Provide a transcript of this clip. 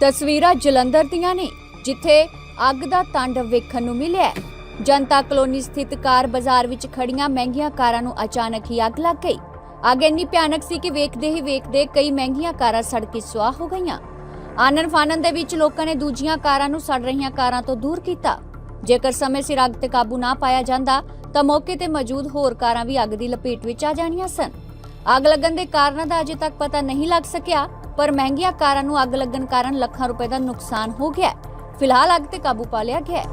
ਤਸਵੀਰਾਂ ਜਲੰਧਰ ਦੀਆਂ ਨੇ, ਜਿੱਥੇ ਅੱਗ ਦਾ ਤਾਂਡਵ ਵੇਖਣ ਨੂੰ ਮਿਲਿਆ ਜਨਤਾ ਕਲੋਨੀ ਸਥਿਤ ਕਾਰ ਬਾਜ਼ਾਰ ਵਿੱਚ ਖੜੀਆਂ ਮਹਿੰਗੀਆਂ ਕਾਰਾਂ ਨੂੰ ਅਚਾਨਕ ਹੀ ਅੱਗ ਲੱਗ ਗਈ। ਅੱਗ ਇੰਨੀ ਭਿਆਨਕ ਸੀ ਕਿ ਵੇਖਦੇ ਹੀ ਵੇਖਦੇ ਕਈ ਮਹਿੰਗੀਆਂ ਕਾਰਾਂ ਸੜ ਕੇ ਸੁਆਹ ਹੋ ਗਈਆਂ। ਆਨਨ ਫਾਨਨ ਦੇ ਵਿੱਚ ਲੋਕਾਂ ਨੇ ਦੂਜੀਆਂ ਕਾਰਾਂ ਨੂੰ ਸੜ ਰਹੀਆਂ ਕਾਰਾਂ ਤੋਂ ਦੂਰ ਕੀਤਾ। ਜੇਕਰ ਸਮੇਂ ਸਿਰ ਅੱਗ ਤੇ ਕਾਬੂ ਨਾ ਪਾਇਆ ਜਾਂਦਾ, ਤਾਂ ਮੌਕੇ ਤੇ ਮੌਜੂਦ ਹੋਰ ਕਾਰਾਂ ਵੀ ਅੱਗ ਦੀ ਲਪੇਟ ਵਿੱਚ ਆ ਜਾਣੀਆਂ ਸਨ। ਅੱਗ ਲੱਗਣ ਦੇ ਕਾਰਨਾਂ ਦਾ ਅਜੇ ਤੱਕ ਪਤਾ ਨਹੀਂ ਲੱਗ ਸਕਿਆ ਪਰ ਮਹਿੰਗੀਆਂ ਕਾਰਾਂ ਨੂੰ ਅੱਗ ਲੱਗਣ ਕਾਰਨ ਲੱਖਾਂ ਰੁਪਏ ਦਾ ਨੁਕਸਾਨ ਹੋ ਗਿਆ ਫਿਲਹਾਲ ਅੱਗ ਤੇ ਕਾਬੂ ਪਾ ਲਿਆ ਗਿਆ